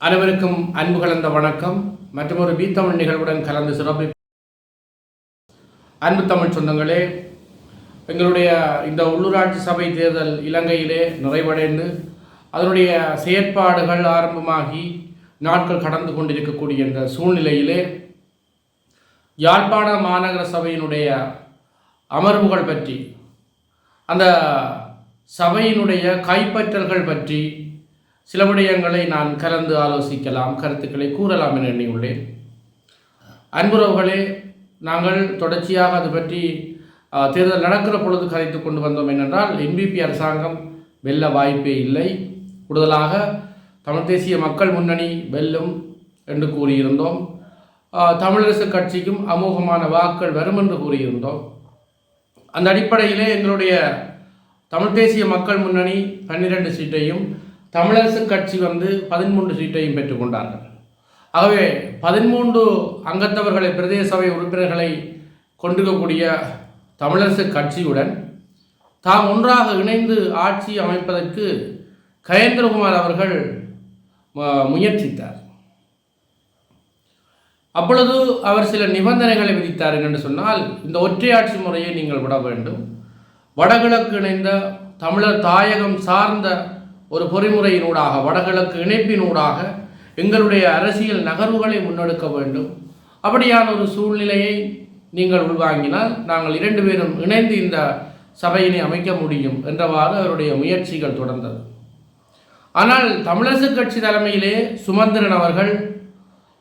அனைவருக்கும் அன்பு கலந்த வணக்கம். மற்றும் ஒரு பீத்தமிழ் நிகழ்வுடன் கலந்து சிறப்பி அன்பு தமிழ் சொந்தங்களே எங்களுடைய இந்த உள்ளூராட்சி சபை தேர்தல் இலங்கையிலே நிறைவடைந்து அதனுடைய செயற்பாடுகள் ஆரம்பமாகி நாட்கள் கடந்து கொண்டிருக்கக்கூடிய இந்த சூழ்நிலையிலே யாழ்ப்பாண மாநகர சபையினுடைய அமர்வுகள் பற்றி அந்த சபையினுடைய கைப்பற்றல்கள் பற்றி சில விடயங்களை நான் கலந்து ஆலோசிக்கலாம் கருத்துக்களை கூறலாம் என எண்ணியுள்ளேன். அன்புறவுகளே நாங்கள் தொடர்ச்சியாக அது பற்றி தேர்தல் நடக்கிற பொழுது கதைத்து கொண்டு வந்தோம் என்னென்றால் என்பிபி அரசாங்கம் வெல்ல வாய்ப்பே இல்லை. கூடுதலாக தமிழ் தேசிய மக்கள் முன்னணி வெல்லும் என்று கூறியிருந்தோம். தமிழரசு கட்சிக்கும் அமோகமான வாக்கள் வரும் என்று கூறியிருந்தோம். அந்த அடிப்படையிலே எங்களுடைய தமிழ் தேசிய மக்கள் முன்னணி பன்னிரண்டு சீட்டையும் தமிழரசு கட்சி வந்து பதிமூன்று சீட்டையும் பெற்றுக்கொண்டார்கள் ஆகவே பதிமூன்று அங்கத்தவர்களை பிரதேச சபை உறுப்பினர்களை கொண்டிருக்கக்கூடிய தமிழரசு கட்சியுடன் தாம் ஒன்றாக இணைந்து ஆட்சி அமைப்பதற்கு கயேந்திரகுமார் அவர்கள் முயற்சித்தார். அப்பொழுது அவர் சில நிபந்தனைகளை விதித்தார் என்று சொன்னால் இந்த ஒற்றையாட்சி முறையை நீங்கள் விட வேண்டும். வடகிழக்கு இணைந்த தமிழர் தாயகம் சார்ந்த ஒரு பொறிமுறையினூடாக வடகிழக்கு இணைப்பினூடாக எங்களுடைய அரசியல் நகர்வுகளை முன்னெடுக்க வேண்டும். அப்படியான ஒரு சூழ்நிலையை நீங்கள் உள்வாங்கினால் நாங்கள் இரண்டு பேரும் இணைந்து இந்த சபையினை அமைக்க முடியும் என்றவாறு அவருடைய முயற்சிகள் தொடர்ந்தது. ஆனால் தமிழரசு கட்சி தலைமையிலே சுமந்திரன் அவர்கள்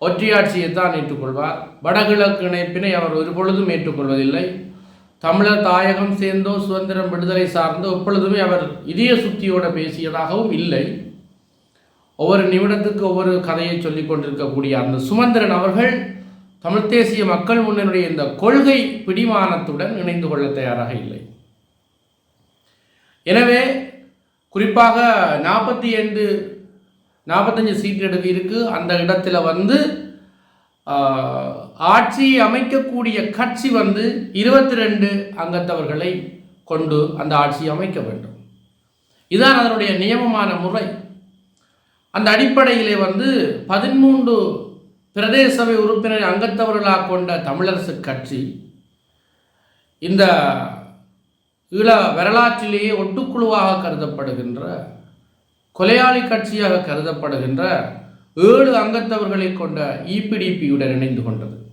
ஒற்றையாட்சியை தான் ஏற்றுக்கொள்வார். வடகிழக்கு இணைப்பினை அவர் ஒரு பொழுதும் ஏற்றுக்கொள்வதில்லை. தமிழர் தாயகம் சேர்ந்தோ சுதந்திரம் விடுதலை சார்ந்தோ எப்பொழுதுமே அவர் இதய சுத்தியோட பேசியதாகவும் இல்லை. ஒவ்வொரு நிமிடத்துக்கு ஒவ்வொரு கதையை சொல்லிக் கொண்டிருக்கக்கூடிய அந்த சுமந்திரன் அவர்கள் தமிழ் தேசிய மக்கள் முன்னணியுடைய இந்த கொள்கை பிடிமானத்துடன் இணைந்து கொள்ள தயாராக இல்லை. எனவே குறிப்பாக நாற்பத்தி ஐந்து நாற்பத்தஞ்சு சீட் எடுக்க இருக்கு. அந்த இடத்துல வந்து ஆட்சியை அமைக்கக்கூடிய கட்சி வந்து இருபத்தி ரெண்டு அங்கத்தவர்களை கொண்டு அந்த ஆட்சியை அமைக்க வேண்டும். இதுதான் அதனுடைய நியமமான முறை. அந்த அடிப்படையிலே வந்து பதிமூன்று பிரதேச சபை உறுப்பினர் அங்கத்தவர்களாக கொண்ட தமிழரசு கட்சி இந்த ஈழ வரலாற்றிலேயே ஒட்டுக்குழுவாக கருதப்படுகின்ற கொலையாளி கட்சியாக கருதப்படுகின்ற ஏழு அங்கத்தவர்களை கொண்ட இபிடிபியுடன் இணைந்து கொண்டது.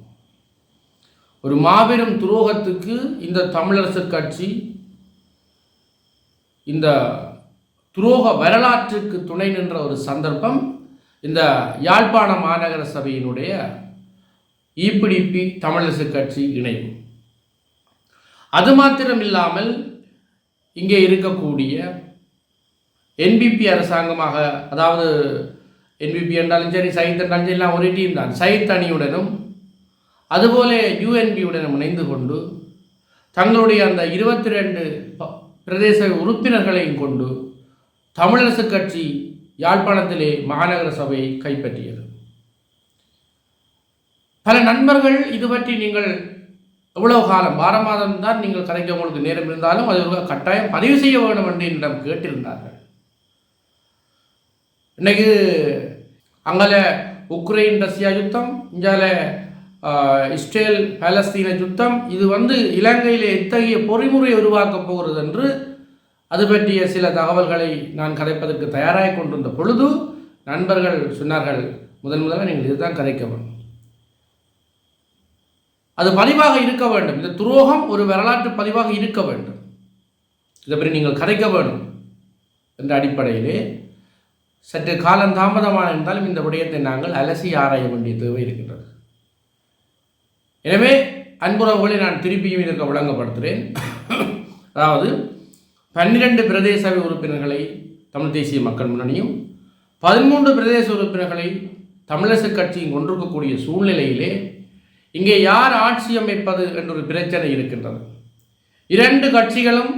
ஒரு மாபெரும் துரோகத்துக்கு இந்த தமிழரசு கட்சி இந்த துரோக வரலாற்றுக்கு துணை நின்ற ஒரு சந்தர்ப்பம் இந்த யாழ்ப்பாண மாநகர சபையினுடைய இபிடிபி தமிழரசு கட்சி இணைவு. அது மாத்திரம் இல்லாமல் இங்கே இருக்கக்கூடிய என்பிபி அரசாங்கமாக அதாவது என்பிபி என்றாலும் சரி சைத் என்றாலும் சரி எல்லாம் ஒரே டீம் தான். சைத் அணியுடனும் அதுபோல யூஎன்பியுடனும் இணைந்து கொண்டு தங்களுடைய அந்த இருபத்தி ரெண்டு பிரதேச உறுப்பினர்களையும் கொண்டு தமிழரசு கட்சி யாழ்ப்பாணத்திலே மாநகர சபையை கைப்பற்றியது. பல நண்பர்கள் இது பற்றி நீங்கள் எவ்வளவு காலம் வார மாதம் தான் நீங்கள் கதைக்க உங்களுக்கு நேரம் இருந்தாலும் அது ஒரு கட்டாயம் பதிவு செய்ய வேண்டும் என்று என்னிடம் கேட்டிருந்தார்கள். இன்னைக்கு அங்கே உக்ரைன் ரஷ்யா யுத்தம் இங்கால இஸ்ரேல் பாலஸ்தீன யுத்தம் இது வந்து இலங்கையில் எத்தகைய பொறிமுறை உருவாக்கப் போகிறது என்று அது பற்றிய சில தகவல்களை நான் கதைப்பதற்கு தயாராக கொண்டிருந்த பொழுது நண்பர்கள் சொன்னார்கள் முதன் முதலாக நீங்கள் இதுதான் கதைக்க வேண்டும். அது பதிவாக இருக்க வேண்டும். இந்த துரோகம் ஒரு வரலாற்று பதிவாக இருக்க வேண்டும். இதை பற்றி நீங்கள் கதைக்க வேண்டும். என்ற அடிப்படையிலே சற்று காலம் தாமதமான இருந்தாலும் இந்த விடயத்தை நாங்கள் அலசி ஆராய வேண்டிய தேவை இருக்கின்றது. எனவே அன்புறவுகளை நான் திருப்பியும் இதற்கு விளங்கப்படுத்துகிறேன் அதாவது பன்னிரண்டு பிரதேச சபை உறுப்பினர்களை தமிழ் தேசிய மக்கள் முன்னணியும் பதிமூன்று பிரதேச உறுப்பினர்களை தமிழரசு கட்சியும் கொண்டிருக்கக்கூடிய சூழ்நிலையிலே இங்கே யார் ஆட்சி அமைப்பது என்ற ஒரு பிரச்சனை இருக்கின்றது. இரண்டு கட்சிகளும்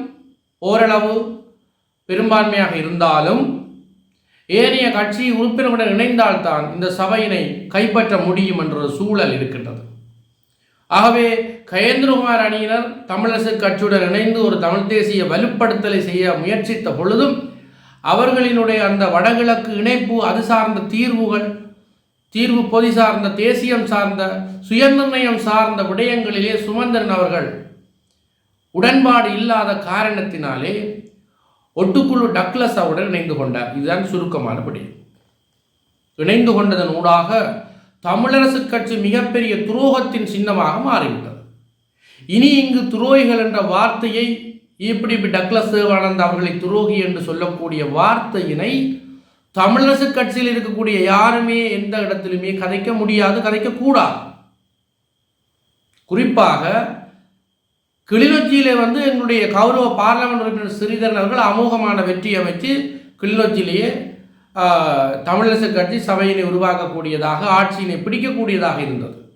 ஓரளவு பெரும்பான்மையாக இருந்தாலும் ஏனைய கட்சி உறுப்பினர்களுடன் இணைந்தால்தான் இந்த சபையினை கைப்பற்ற முடியும் என்ற ஒரு சூழல் இருக்கின்றது. ஆகவே கயேந்திரகுமார் அணியினர் தமிழரசு கட்சியுடன் இணைந்து ஒரு தமிழ் தேசிய வலுப்படுத்தலை செய்ய முயற்சித்த பொழுதும் அவர்களினுடைய அந்த வடகிழக்கு இணைப்பு அது சார்ந்த தீர்வுகள் தீர்வு பொதி சார்ந்த தேசியம் சார்ந்த சுயநிர்ணயம் சார்ந்த விடயங்களிலே சுமந்திரன் அவர்கள் உடன்பாடு இல்லாத காரணத்தினாலே ஒட்டுக்குழு டக்ளஸ் அவருடன் இணைந்து கொண்டார். இதுதான் சுருக்கமான இணைந்து கொண்டதன் ஊடாக தமிழரசு கட்சி மிகப்பெரிய துரோகத்தின் சின்னமாக மாறிவிட்டது. இனி இங்கு துரோகிகள் என்ற வார்த்தையை இப்படி இப்படி டக்ளஸ் தேவானந்த் அவர்களை துரோகி என்று சொல்லக்கூடிய வார்த்தையினை தமிழரசு கட்சியில் இருக்கக்கூடிய யாருமே எந்த இடத்திலுமே கதைக்க முடியாது கதைக்கக்கூடாது குறிப்பாக கிளிநொச்சியிலே வந்து எங்களுடைய கௌரவ பார்லமெண்ட் உறுப்பினர் ஸ்ரீதரன் அவர்கள் அமோகமான வெற்றி அமைத்து கிளிநொச்சியிலேயே தமிழரசு கட்சி சபையினை உருவாக்கக்கூடியதாக ஆட்சியினை பிடிக்கக்கூடியதாக இருந்தது.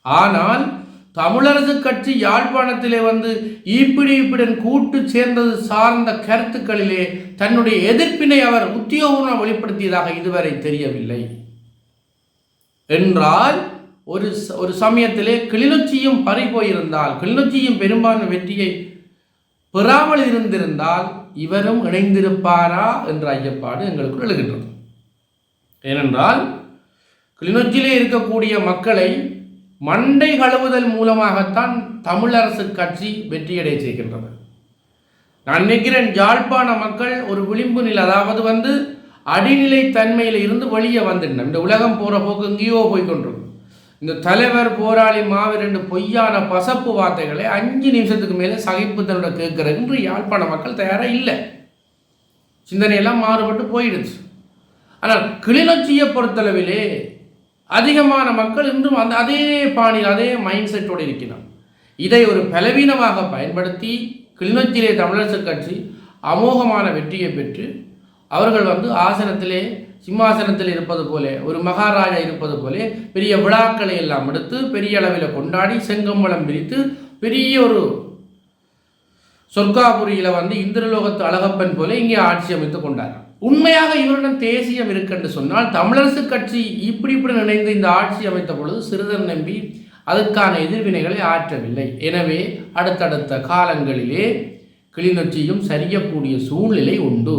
ஆனால் தமிழரசு கட்சி யாழ்ப்பாணத்திலே வந்து ஈப்பிடி ஈப்பிடன் கூட்டு சேர்ந்தது சார்ந்த கருத்துக்களிலே தன்னுடைய எதிர்ப்பினை அவர் உத்தியோகமாக வெளிப்படுத்தியதாக இதுவரை தெரியவில்லை. என்றால் ஒரு ச- ஒரு சமயத்திலே கிளிநொச்சியும் பறி போயிருந்தால் கிளிநொச்சியும் பெரும்பான்மை வெற்றியை பெறாமல் இருந்திருந்தால் இவரும் இணைந்திருப்பாரா என்ற ஐயப்பாடு எங்களுக்கு எழுகின்றது. ஏனென்றால் கிளிநொச்சியிலே இருக்கக்கூடிய மக்களை மண்டை கழுவுதல் மூலமாகத்தான் தமிழரசு கட்சி வெற்றியடைய செய்கின்றது. நான் நினைக்கிறேன் யாழ்ப்பாண மக்கள் ஒரு விளிம்பு நிலை அதாவது வந்து அடிநிலை தன்மையில் இருந்து வெளியே வந்துட்டோம் இந்த உலகம் போகிற போக்கு எங்கேயோ போய்கொண்டிருக்கும் இந்த தலைவர் போராளி மாவீரண்டு பொய்யான பசப்பு வார்த்தைகளை அஞ்சு நிமிஷத்துக்கு மேலே சகிப்புத்தனோட என்று யாழ்ப்பாண மக்கள் தயாராக இல்லை. சிந்தனையெல்லாம் மாறுபட்டு போயிடுச்சு. ஆனால் கிளிநொச்சியை பொறுத்தளவிலே அதிகமான மக்கள் இன்றும் அந்த அதே பாணியில் அதே மைண்ட் செட்டோடு இருக்கிறோம் இதை ஒரு பலவீனமாக பயன்படுத்தி கிளிநொச்சியிலே தமிழரசு கட்சி அமோகமான வெற்றியை பெற்று அவர்கள் வந்து ஆசனத்திலே சிம்மாசனத்தில் இருப்பது போல ஒரு மகாராஜா இருப்பது போல பெரிய விழாக்களை எல்லாம் எடுத்து பெரிய அளவில் கொண்டாடி செங்கம்பளம் பிரித்து பெரிய ஒரு சொர்க்காபுரியில் வந்து இந்திரலோகத்து அழகப்பன் போல இங்கே ஆட்சி அமைத்து கொண்டார். உண்மையாக இவரிடம் தேசியம் இருக்கென்று சொன்னால் தமிழரசு கட்சி இப்படி இப்படி நினைந்து இந்த ஆட்சி அமைத்த பொழுது சிறுதர் நம்பி அதற்கான எதிர்வினைகளை ஆற்றவில்லை. எனவே அடுத்தடுத்த காலங்களிலே கிளிநொச்சியும் சரியக்கூடிய சூழ்நிலை உண்டு.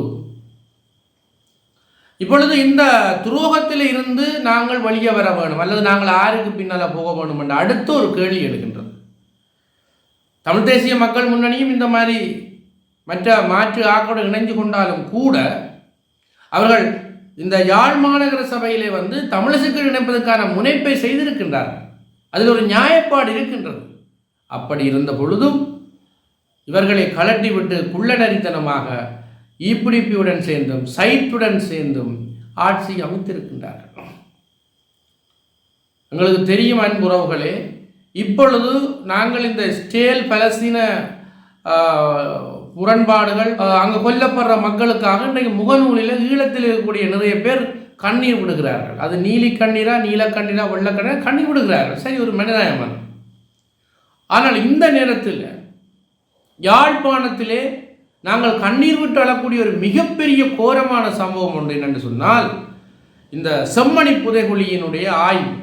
இப்பொழுது இந்த துரோகத்தில் இருந்து நாங்கள் வழியே வர வேணும் அல்லது நாங்கள் ஆருக்கு பின்னால் போக வேணும் என்ற அடுத்த ஒரு கேள்வி எடுக்கின்றது தமிழ் தேசிய மக்கள் முன்னணியும் இந்த மாதிரி மற்ற மாற்று ஆக்கோடு இணைஞ்சு கொண்டாலும் கூட அவர்கள் இந்த யாழ் மாநகர சபையிலே வந்து தமிழசுக்கு இணைப்பதற்கான முனைப்பை செய்திருக்கின்றார்கள். அதில் ஒரு நியாயப்பாடு இருக்கின்றது. அப்படி இருந்த பொழுதும் இவர்களை கலட்டி விட்டு குள்ளநரித்தனமாக ஈப்பிடிப்பியுடன் சேர்ந்தும் சைட்டுடன் சேர்ந்தும் ஆட்சி அமைத்திருக்கின்றார்கள். எங்களுக்கு தெரியும் அன்புறவுகளே இப்பொழுது நாங்கள் இந்த ஸ்டேல் பலஸ்தீன முரண்பாடுகள் அங்கே கொல்லப்படுற மக்களுக்காக இன்றைக்கு முகநூலில் ஈழத்தில் இருக்கக்கூடிய நிறைய பேர் கண்ணீர் விடுகிறார்கள். அது நீலி கண்ணீரா நீல கண்ணீரா வெள்ள கண்ணீரா கண்ணீர் விடுகிறார்கள். சரி ஒரு மனிதாயமான ஆனால் இந்த நேரத்தில் யாழ்ப்பாணத்திலே நாங்கள் கண்ணீர் விட்டு அழக்கூடிய ஒரு மிகப்பெரிய கோரமான சம்பவம் ஒன்று என்னென்று சொன்னால் இந்த செம்மணி புதைகுழியினுடைய ஆய்வு.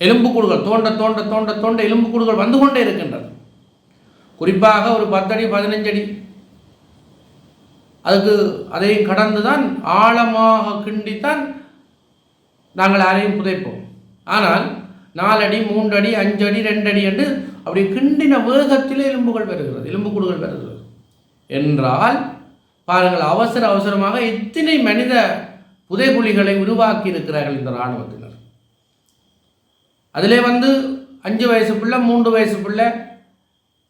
எலும்புக்கூடுகள் தோண்ட தோண்ட தோண்ட தோண்ட எலும்புக்கூடுகள் வந்து கொண்டே இருக்கின்றது. குறிப்பாக ஒரு பத்தடி பதினஞ்சடி. அதுக்கு அதை கடந்து தான் ஆழமாக கிண்டித்தான் நாங்கள் யாரையும் புதைப்போம். ஆனால் நாலடி மூன்றடி அஞ்சடி ரெண்டடி என்று அப்படி கிண்டின வேகத்திலே எலும்புகள் வருகிறது எலும்புக்கூடுகள் வருகிறது என்றால் பாருங்கள் அவசர அவசரமாக எத்தனை மனித புதைகுழிகளை உருவாக்கி இருக்கிறார்கள் இந்த இராணுவத்தினர். அதிலே வந்து அஞ்சு வயசு பிள்ளை மூன்று வயசு பிள்ளை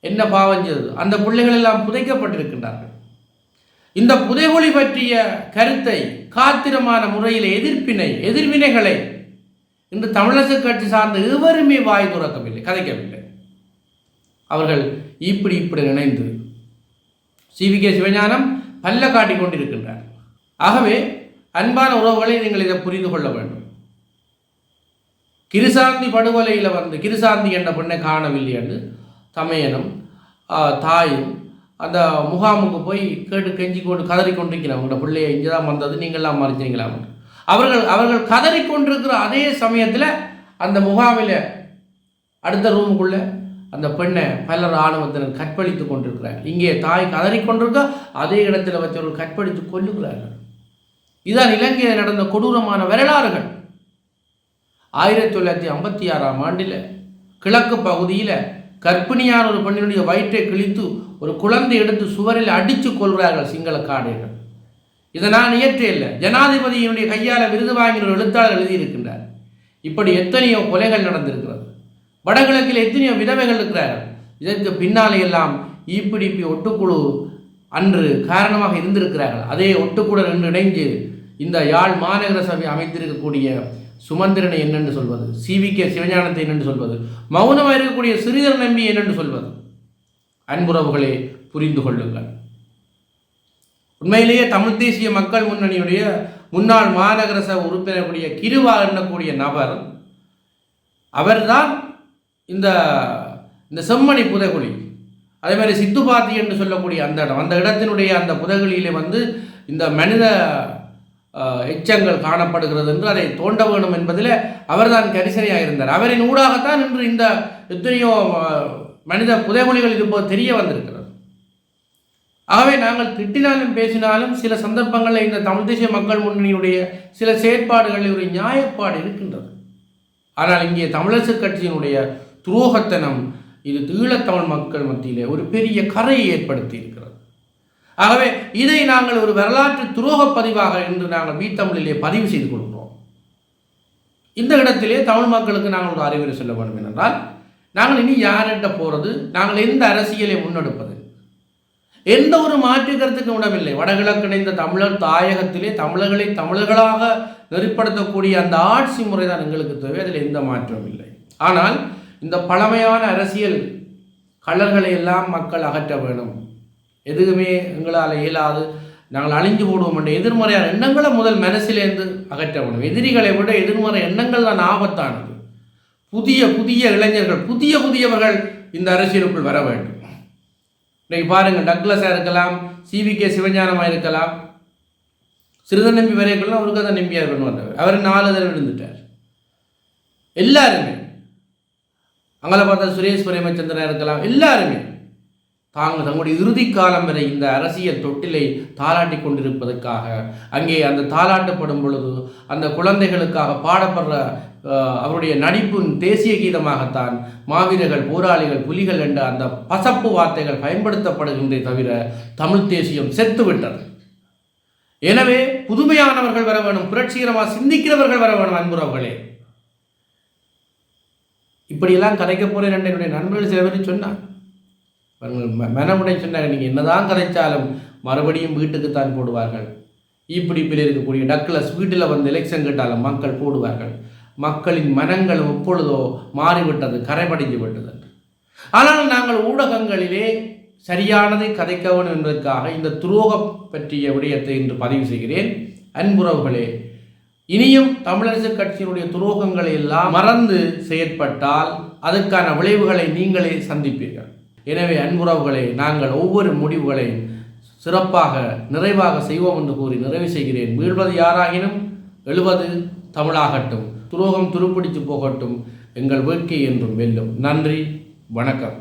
என்ன பாவம் செய்தது? அந்த பிள்ளைகள் எல்லாம் புதைக்கப்பட்டிருக்கின்றார்கள். இந்த புதைகுழி பற்றிய கருத்தை காத்திரமான முறையில் எதிர்ப்பினை எதிர்வினைகளை இன்று தமிழரசு கட்சி சார்ந்த எவருமே வாய் துறக்கவில்லை கதைக்கவில்லை. அவர்கள் இப்படி இப்படி நினைந்து சிவி கே சிவஞானம் பல்ல காட்டி கொண்டிருக்கின்றார். ஆகவே அன்பான உறவுகளை நீங்கள் இதை புரிந்து கொள்ள வேண்டும். கிருசாந்தி படுகொலையில் வந்து கிருசாந்தி என்ற பெண்ணை காணவில்லை என்று தமையனும் தாயும் அந்த முகாமுக்கு போய் கேட்டு கெஞ்சி கொண்டு கதறி கொண்டிருக்கிறாங்க உங்களோட பிள்ளைய இங்கே தான் வந்தது நீங்கள்லாம் மறைச்சிங்களாம் அவர்கள் அவர்கள் கதறி கொண்டிருக்கிற அதே சமயத்தில் அந்த முகாமில் அடுத்த ரூமுக்குள்ளே அந்த பெண்ணை பல இராணுவத்தினர் கற்பழித்து கொண்டிருக்கிறார். இங்கே தாய் கதறிக்கொண்டிருக்கா அதே இடத்துல வச்சவர்கள் கற்பழித்து கொல்லுகிறார்கள். இதுதான் இலங்கையில் நடந்த கொடூரமான வரலாறுகள். ஆயிரத்தி தொள்ளாயிரத்தி ஐம்பத்தி ஆறாம் ஆண்டில் கிழக்கு பகுதியில் கர்ப்பிணியான ஒரு பெண்ணினுடைய வயிற்றை கிழித்து ஒரு குழந்தை எடுத்து சுவரில் அடித்து கொள்கிறார்கள் சிங்கள காடைகள். இதை நான் இயற்றே இல்லை. ஜனாதிபதியினுடைய கையால் விருது வாங்கின ஒரு எழுத்தாளர் எழுதியிருக்கின்றார். இப்படி எத்தனையோ கொலைகள் நடந்திருக்கிறது. வடகிழக்கில் எத்தனையோ விதவைகள் இருக்கிறார்கள். இதற்கு பின்னாலே எல்லாம் ஒட்டுக்குழு அன்று காரணமாக இருந்திருக்கிறார்கள். அதே ஒட்டுக்குழு என்று இணைஞ்சு இந்த யாழ் மாநகர சபை அமைத்திருக்கக்கூடிய சுமந்திரனை என்னென்று சொல்வது? சிவி கே சிவஞானத்தை என்னென்று சொல்வது? மௌனமாக இருக்கக்கூடிய சிறிதர் நம்பி என்னென்று சொல்வது? அன்புறவுகளே புரிந்து கொள்ளுங்கள். உண்மையிலேயே தமிழ் தேசிய மக்கள் முன்னணியுடைய முன்னாள் மாநகர சபை உறுப்பினர்களுடைய கிருவா எண்ணக்கூடிய நபர் அவர்தான் இந்த இந்த செம்மணி புதைகுழி. அதே மாதிரி சித்துபாத்தி என்று சொல்லக்கூடிய அந்த இடம். அந்த இடத்தினுடைய அந்த புதைகுழியிலே வந்து இந்த மனித எச்சங்கள் காணப்படுகிறது என்று அதை தோண்ட வேண்டும் என்பதில் அவர்தான் கரிசனையாக இருந்தார். அவரின் ஊடாகத்தான் இன்று இந்த எத்தனையோ மனித புதைகுழிகள் இருப்பது தெரிய வந்திருக்கிறது. ஆகவே நாங்கள் திட்டினாலும் பேசினாலும் சில சந்தர்ப்பங்களில் இந்த தமிழ் தேசிய மக்கள் முன்னணியுடைய சில செயற்பாடுகளில் ஒரு நியாயப்பாடு இருக்கின்றது. ஆனால் இங்கே தமிழரசு கட்சியினுடைய துரோகத்தனம் இது ஈழத்தமிழ் மக்கள் மத்தியிலே ஒரு பெரிய கரையை ஏற்படுத்தி இருக்கிறது. ஆகவே இதை நாங்கள் ஒரு வரலாற்று துரோக பதிவாக என்று நாங்கள் வீத்தமிழிலே பதிவு செய்து கொள்கிறோம். இந்த இடத்திலே தமிழ் மக்களுக்கு நாங்கள் ஒரு அறிவுரை சொல்ல வேண்டும் என்றால் நாங்கள் இனி யார்கிட்ட போகிறது நாங்கள் எந்த அரசியலை முன்னெடுப்பது? எந்த ஒரு மாற்று கருத்துக்கும் விடவில்லை வடகிழக்கிணைந்த தமிழர் தாயகத்திலே தமிழர்களை தமிழர்களாக நெறிப்படுத்தக்கூடிய அந்த ஆட்சி முறை தான் எங்களுக்கு தேவை. அதில் எந்த மாற்றமும் இல்லை. ஆனால் இந்த பழமையான அரசியல் கலர்களை எல்லாம் மக்கள் அகற்ற வேணும் எதுவுமே எங்களால் இயலாது. நாங்கள் அழிஞ்சு போடுவோம் என்ற எதிர்மறையான எண்ணங்களை முதல் மனசிலேருந்து அகற்ற வேணும் எதிரிகளை விட எதிர்மறை எண்ணங்கள் தான் ஆபத்தானது. புதிய புதிய இளைஞர்கள் புதிய புதியவர்கள் இந்த அரசியலுக்குள் வர வேண்டும். இன்றைக்கு பாருங்கள் டக்ளஸாக இருக்கலாம் சிவி கே சிவஞானமாக இருக்கலாம். சிறுதன் நம்பி வரையக்கலாம் அவருக்கு தான் நம்பியாக இருக்கணும் வந்தவர். அவர் நாலு தடவை விழுந்துட்டார். எல்லாருமே. அங்கே பார்த்தா சுரேஷ் பிரேமச்சந்திரன் இருக்கலாம் எல்லாருமே தாங்கள் தங்களுடைய இறுதி காலம் வரை இந்த அரசியல் தொட்டிலை தாளாட்டி கொண்டிருப்பதற்காக அங்கே அந்த தாளாட்டப்படும் பொழுது அந்த குழந்தைகளுக்காக பாடப்படுற அவருடைய நடிப்பின் தேசிய கீதமாகத்தான் மாவீரர்கள் போராளிகள் புலிகள் என்ற அந்த பசப்பு வார்த்தைகள் பயன்படுத்தப்படுகின்றே தவிர தமிழ் தேசியம் செத்துவிட்டது. எனவே புதுமையானவர்கள் வர வேணும் புரட்சிகரமாக சிந்திக்கிறவர்கள் வர வேணும் அன்புறவர்களே இப்படியெல்லாம் கதைக்க போகிறேன் என்று என்னுடைய நண்பர்கள் சில பேர் சொன்னாங்க மனமுடை சொன்னாங்க நீங்கள் என்னதான் கதைச்சாலும் மறுபடியும் வீட்டுக்குத்தான் போடுவார்கள். இப்படி ஈப்பிடிப்பில் இருக்கக்கூடிய டக்ளஸ் வீட்டில் வந்து எலெக்ஷன் கேட்டாலும் மக்கள் போடுவார்கள். மக்களின் மனங்கள் எப்பொழுதோ மாறிவிட்டது கரைபடிந்து விட்டது ஆனால் நாங்கள் ஊடகங்களிலே சரியானதை கதைக்க வேண்டும் என்பதற்காக இந்த துரோகம் பற்றிய விடயத்தை இன்று பதிவு செய்கிறேன். அன்புறவுகளே இனியும் தமிழரசு கட்சியினுடைய துரோகங்களை எல்லாம் மறந்து செயற்பட்டால் அதற்கான விளைவுகளை நீங்களே சந்திப்பீர்கள். எனவே அன்புறவுகளை நாங்கள் ஒவ்வொரு முடிவுகளையும் சிறப்பாக நிறைவாக செய்வோம் என்று கூறி நிறைவு செய்கிறேன். வீழ்வது யாராகினும் எழுவது தமிழாகட்டும் துரோகம் துருப்பிடித்து போகட்டும் எங்கள் வேட்கை என்றும் வெல்லும். நன்றி வணக்கம்.